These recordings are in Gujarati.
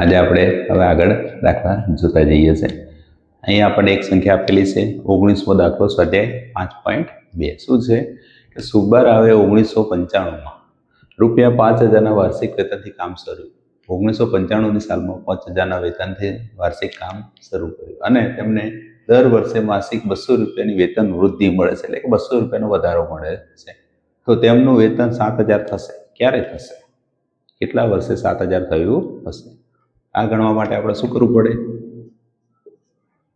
આજે આપણે હવે આગળ દાખલા જોતા જઈએ છે અહીં આપણને એક સંખ્યા આપેલી છે, ઓગણીસમો દાખલો સ્વાધ્યાય પાંચ પોઈન્ટ બે. શું છે? કે સુબાર આવે ઓગણીસો પંચાણુંમાં. રૂપિયા પાંચ હજારના વાર્ષિક વેતનથી કામ શરૂ. ઓગણીસો પંચાણુંની સાલમાં પાંચ હજારના વેતનથી વાર્ષિક કામ શરૂ કર્યું. અને તેમને દર વર્ષે માસિક બસો રૂપિયાની વેતન વૃદ્ધિ મળે છે. એટલે કે બસો રૂપિયાનો વધારો મળે છે. તો તેમનું વેતન સાત હજાર થશે. ક્યારે થશે? કેટલા વર્ષે સાત હજાર થયું હશે? આ ગણવા માટે આપણે શું કરવું પડે?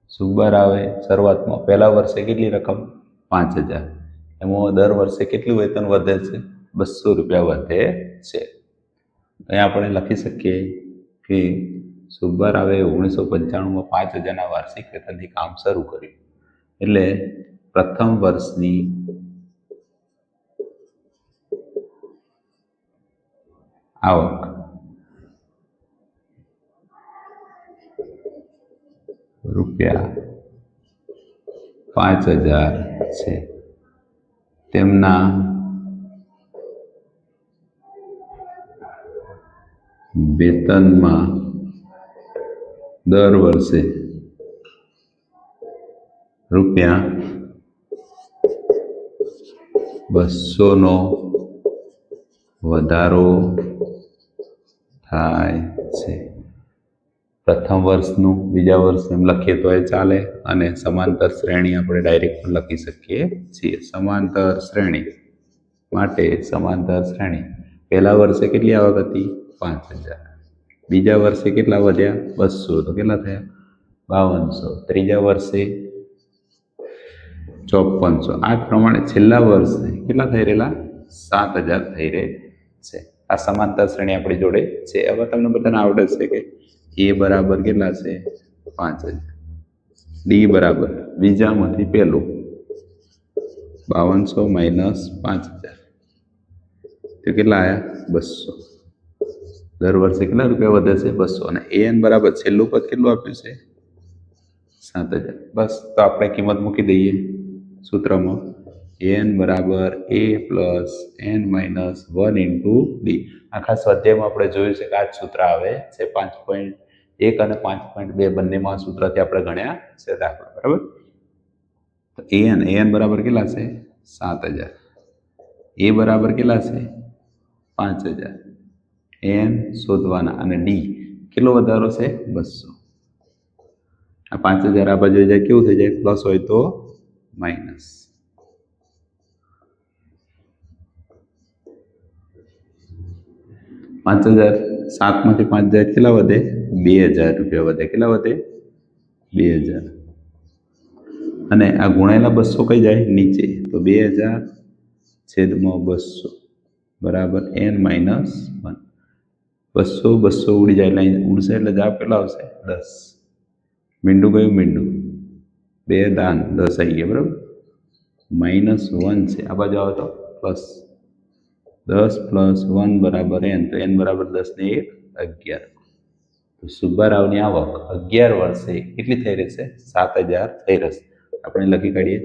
સુબાર આવે? શરૂઆતમાં પહેલા વર્ષે કેટલી રકમ? પાંચ હજાર. એમાં દર વર્ષે કેટલું વેતન વધે છે? બસો રૂપિયા વધે છે. અહીંયા આપણે લખી શકીએ કે સુબાર આવે? ઓગણીસો પંચાણુંમાં પાંચ હજારના વાર્ષિક વેતનથી કામ શરૂ કર્યું. એટલે પ્રથમ વર્ષની આવક રૂપિયા પાંચ હજાર છે. તેમના વેતનમાં દર વર્ષે રૂપિયા બસોનો વધારો થાય છે. પ્રથમ વર્ષનું, બીજા વર્ષનું એમ લખીએ તો એ ચાલે. અને સમાંતર શ્રેણી આપણે ડાયરેક્ટ પણ લખી શકીએ છીએ. સમાંતર શ્રેણી માટે સમાંતર શ્રેણી. પહેલા વર્ષે કેટલી આવક હતી? પાંચ હજાર. બીજા વર્ષે કેટલા વધ્યા? બસો. તો કેટલા થયા? બાવનસો. ત્રીજા વર્ષે ચોપનસો. આ પ્રમાણે છેલ્લા વર્ષે કેટલા થઈ રહેલા? સાત હજાર થઈ રહે છે. આ સમાંતર શ્રેણી આપણી જોડે છે. હવે તમને બધાને આવડે છે કે એ બરાબર કેટલા છે? પાંચ હજાર. ડી બરાબર. બીજામાંથી પહેલું બાવનસો માઇનસ પાંચ હજાર. તો કેટલા આવ્યા બસો. દર વર્ષે કેટલા રૂપિયા વધે છે? બસો. અને એન બરાબર છેલ્લું પદ કેટલું આપ્યું છે? સાત હજાર. બસ, તો આપણે કિંમત મૂકી દઈએ સૂત્રમાં. એન બરાબર a plus n minus one into d. આખા સ્વાધ્યાયમાં આપણે જોયું છે કે આ જ સૂત્ર આવે છે. પાંચ પોઈન્ટ એક અને પાંચ પોઈન્ટ બે બંનેમાં સૂત્રથી આપણે ગણ્યા છે દાખલો. બરાબર? તો એન એન બરાબર કેટલા છે? સાત હજાર. એ બરાબર કેટલા છે? પાંચ હજાર. એન શોધવાના અને ડી કેટલો વધારો છે? બસો. આ પાંચ હજાર આ બાજુ જાય, કેવું થઈ જાય? પ્લસ હોય તો માઇનસ. પાંચ હજાર સાતમાંથી પાંચ હજાર કેટલા વધે? બે હજાર રૂપિયા વધે. કેટલા વધે? બે હજાર. અને આ ગુણાયેલા બસો કઈ જાય? નીચે. તો બે હજાર છેદમાં બસો. બરાબર. N minus one. બસો બસો ઉડી જાય. એટલે ઉડશે એટલે જવાબ કેટલા આવશે. દસ. મીંડું કયું? મીંડું. બે દાન. દસ આવી ગયા. બરાબર. માઇનસ વન છે. આ બાજુ આવે તો? પ્લસ. દસ પ્લસ વન બરાબર એન તો એન બરાબર દસ ને એક અગિયાર તો સુબ્બારાવની આવક અગિયાર વર્ષે કેટલી થઈ રહેશે સાત હજાર થઈ રહેશે આપણે લખી કાઢીએ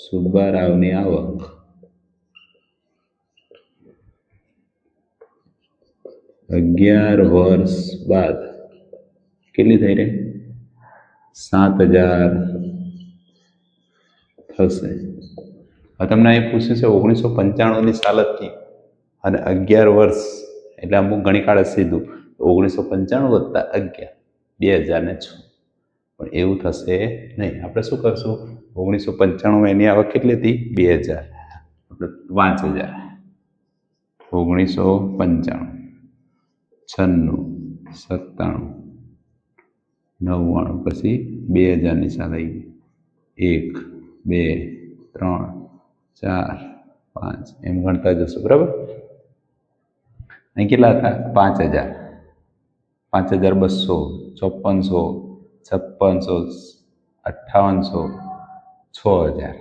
સુબ્બારાવની આવક અગિયાર વર્ષ બાદ કેટલી થઈ રહી સાત હજાર થશે હવે તમને અહીં પૂછ્યું છે ઓગણીસો પંચાણુંની સાલ અને અગિયાર વર્ષ, એટલે અમુક ઘણી કાળે સીધું. ઓગણીસો પંચાણું વત્તા અગિયાર, બે હજાર ને છ. પણ એવું થશે નહીં. આપણે શું કરશું? ઓગણીસો પંચાણું એની આવક કેટલી હતી? બે હજાર. આપણે પાંચ હજાર. ઓગણીસો પંચાણું, છન્નું, સત્તાણું, નવ્વાણું, પછી બે હજારની સાલ આવી ગઈ. એક, બે, ત્રણ ચાર, પાંચ, એમ ગણતા જશો, બરાબર? અહીં કેટલા હતા? પાંચ હજાર. પાંચ હજાર બસો ચોપનસો છપ્પનસો, અઠ્ઠાવનસો, છ હજાર.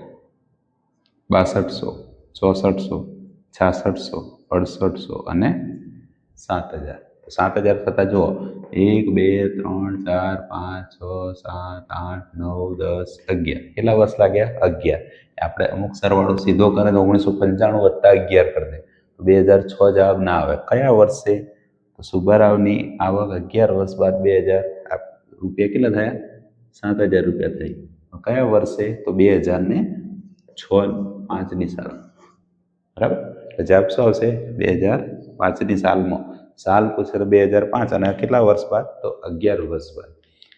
બાસઠસો, ચોસઠસો, છાસઠસો, અડસઠસો અને સાત હજાર. સાત હજાર થતાં જુઓ. એક, બે, ત્રણ, ચાર, પાંચ, છ, સાત, આઠ, નવ, દસ, અગિયાર. કેટલા વર્ષ લાગ્યા? અગિયાર. આપણે અમુક સરવાળો સીધો કરે તો ઓગણીસો પંચાણું વત્તા અગિયાર કરી દે. બે હજાર છ જવાબ ના આવે. કયા વર્ષે તો સુબારાવની આવક અગિયાર વર્ષ બાદ બે હજાર. રૂપિયા કેટલા થયા? સાત હજાર રૂપિયા થઈ. કયા વર્ષે તો બે હજાર ને છ પાંચની સાલ. બરાબર? જવાબ શું આવશે? બે હજાર પાંચની સાલમાં. સાલ તો બે હજાર પાંચ અને કેટલા વર્ષ બાદ? તો અગિયાર વર્ષ બાદ.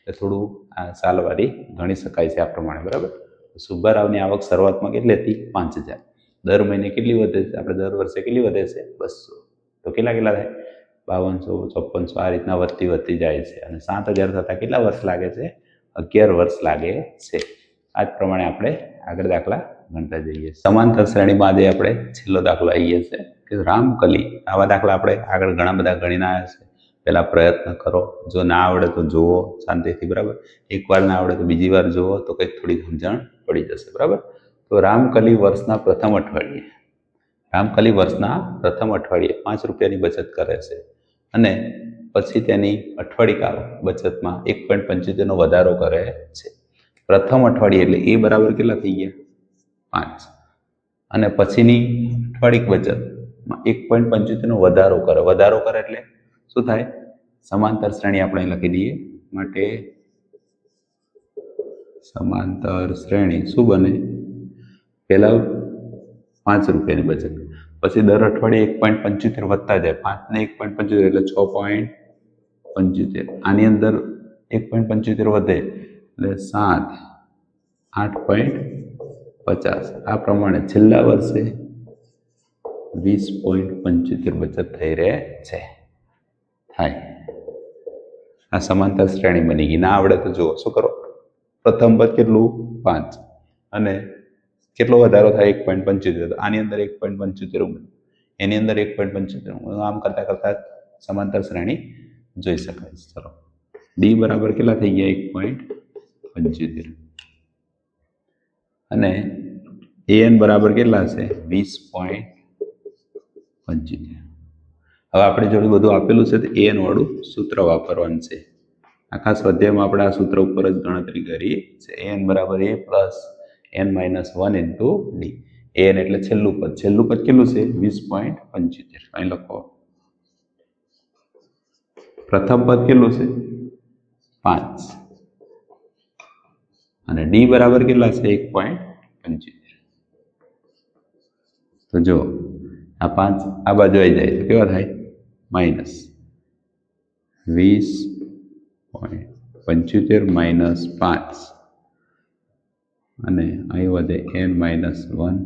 એટલે થોડું આ સાલવાળી ગણી શકાય છે આ પ્રમાણે, બરાબર? સુબ્બારાવની આવક શરૂઆતમાં કેટલી હતી? પાંચ હજાર. દર મહિને કેટલી વધે છે? આપણે દર વર્ષે કેટલી વધે છે? બસો. તો કેટલા કેટલા થાય? બાવનસો, ચોપનસો, આ રીતના વધતી વધતી જાય છે. અને સાત હજાર થતાં કેટલા વર્ષ લાગે છે? અગિયાર વર્ષ લાગે છે. આ જ પ્રમાણે આપણે આગળ દાખલા ગણતા જઈએ. સમાંતર શ્રેણીમાં આજે આપણે છેલ્લો દાખલો આવીએ છીએ કે રામકલી. આવા દાખલા આપણે આગળ ઘણા બધા ગણીને આવ્યા છે. પહેલાં પ્રયત્ન કરો. જો ના આવડે તો જુઓ શાંતિથી, બરાબર? એકવાર ના આવડે તો બીજી વાર જુઓ તો કંઈક થોડી સમજણ પડી જશે, બરાબર? તો રામકલી વર્ષના પ્રથમ અઠવાડિયે. રામકલી વર્ષના પ્રથમ અઠવાડિયે પાંચ રૂપિયાની બચત કરે છે. અને પછી તેની અઠવાડિકા બચતમાં એક પોઈન્ટ પંચોતેરનો વધારો કરે છે. પ્રથમ અઠવાડિયે એટલે એ બરાબર કેટલા થઈ ગયા? પાંચ. અને પછીની અઠવાડિક બચતમાં એક પોઈન્ટ પંચોતેરનો વધારો કરે. વધારો કરે એટલે શું થાય? સમાંતર શ્રેણી આપણે લખી દઈએ. માટે સમાંતર શ્રેણી શું બને? પહેલાં પાંચ રૂપિયાની બચત. પછી દર અઠવાડિયે એક પોઈન્ટ પંચોતેર વધતા જાય. પાંચને એક પોઈન્ટ પંચોતેર એટલે છ પોઈન્ટ પંચોતેર. આની અંદર એક પોઈન્ટ પંચોતેર વધે એટલે સાત, આઠ પોઈન્ટ પચાસ. આ પ્રમાણે છેલ્લા વર્ષે વીસ પોઈન્ટ પંચોતેર બચત થઈ રહે છે. થાય. આ સમાંતર શ્રેણી બની ગઈ. ના આવડે તો જુઓ, શું કરો? પ્રથમ પદ કેટલું? પાંચ. અને કેટલો વધારો થાય? એક પોઈન્ટ પંચોતેર. આની અંદર એક પોઈન્ટ પંચોતેર એની અંદર એક પોઈન્ટ પંચોતેર આમ કરતાં કરતાં સમાંતર શ્રેણી જોઈ શકાય ચલો. ડી બરાબર કેટલા થઈ ગયા? એક પોઈન્ટ પંચોતેર. અને એન બરાબર કેટલા હશે વીસ પોઈન્ટ પંચોતેર. હવે આપણે જોડે બધું આપેલું છે તો એન વાળું સૂત્ર વાપરવાનું છે. આખા સ્વાધ્યાયમાં આપણે આ સૂત્ર ઉપર જ ગણતરી કરી છે. એન બરાબર a plus n minus one into d. N એટલે છેલ્લું પદ. છેલ્લું પદ કેટલું છે? વીસ પોઈન્ટ પંચોતેર. અહીં લખો. પ્રથમ પદ કેટલું છે? પાંચ. અને ડી બરાબર કેટલા છે? એક પોઈન્ટ પંચોતેર. તો જો આ પાંચ, આ બાજુ આવી જાય તો કેવા થાય? માઇનસ વીસ પોઈન્ટ પંચોતેર માઇનસ પાંચ. અને અહીં વધે એન માઇનસ વન.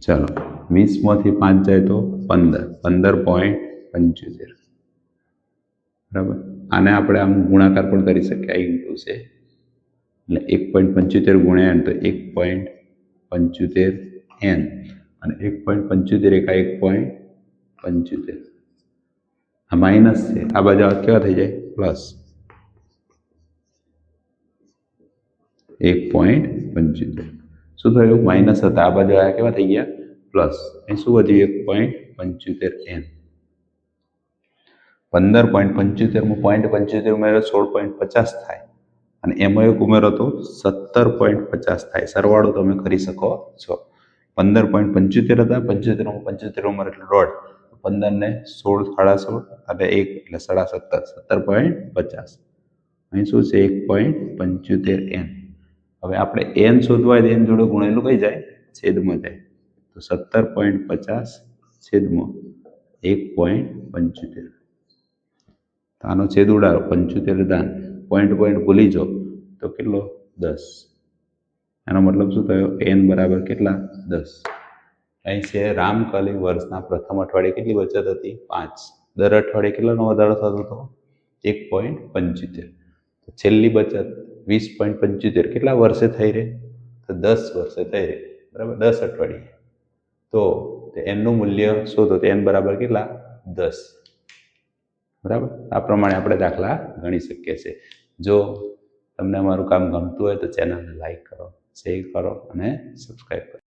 ચલો, વીસમાંથી પાંચ જાય તો પંદર. પંદર પોઈન્ટ પંચોતેર. બરાબર? આને આપણે આમ ગુણાકાર પણ કરી શકીએ. આ ઇન્ટુ છે. એટલે એક પોઈન્ટ પંચોતેર ગુણ્યા એન તો એક પોઈન્ટ પંચોતેર એન અને એક પોઈન્ટ પંચોતેર એકા એક પોઈન્ટ પંચોતેર. આ માઇનસ છે. આ બાજુ આ કેવા થઈ જાય? પ્લસ એક પોઈન્ટ પંચોતેર. શું થયું? માઇનસ હતા. આ બાજુ આ કેવા થઈ ગયા? પ્લસ અહીં શું વધ્યું? એક પોઈન્ટ પંચોતેર એન પંદર પોઈન્ટ પંચોતેરમાં પોઈન્ટ પંચોતેર ઉમેરો સોળ પોઈન્ટ પચાસ થાય. અને એમાં એક ઉમેરો તો સત્તર પોઈન્ટ પચાસ થાય. સરવાળો તમે કરી શકો, છો. પંદર પોઈન્ટ પંચોતેર હતા પંચોતેરમાં પંચોતેર ઉંમર એટલે દોઢ. પંદરને સોળ સાડા સોળ અને એક એટલે સાડા સત્તર સત્તર પોઈન્ટ પચાસ. અહીં શું છે? એક પોઈન્ટ પંચોતેર એન હવે આપણે એન શોધવા એન જોડે ગુણેલું કઈ જાય? છેદમાં જાય. તો સત્તર પોઈન્ટ પચાસ છેદમાં એક પોઈન્ટ પંચોતેર. આનો છેદ ઉડાડો, પંચોતેર દાન. પોઈન્ટ પોઈન્ટ ભૂલી જાઓ, તો કેટલો? દસ. એનો મતલબ શું થયો? એન બરાબર કેટલા? દસ. અહીં છે રામકલી વર્ષના પ્રથમ અઠવાડિયે કેટલી બચત હતી? પાંચ. દર અઠવાડિયે કેટલાનો વધારો થતો હતો? એક પોઈન્ટ પંચોતેર. છેલ્લી બચત વીસ પોઈન્ટ પંચોતેર. કેટલા વર્ષે થઈ રહે? તો દસ વર્ષે થઈ રહે. બરાબર? દસ અઠવાડિયે. તો એમનું મૂલ્ય શોધો. તો એન બરાબર કેટલા? દસ. બરાબર? આ પ્રમાણે આપણે દાખલા ગણી શકીએ છીએ. જો તમને અમારું કામ ગમતું હોય તો ચેનલને લાઈક કરો, શેર કરો અને સબસ્ક્રાઈબ કરો.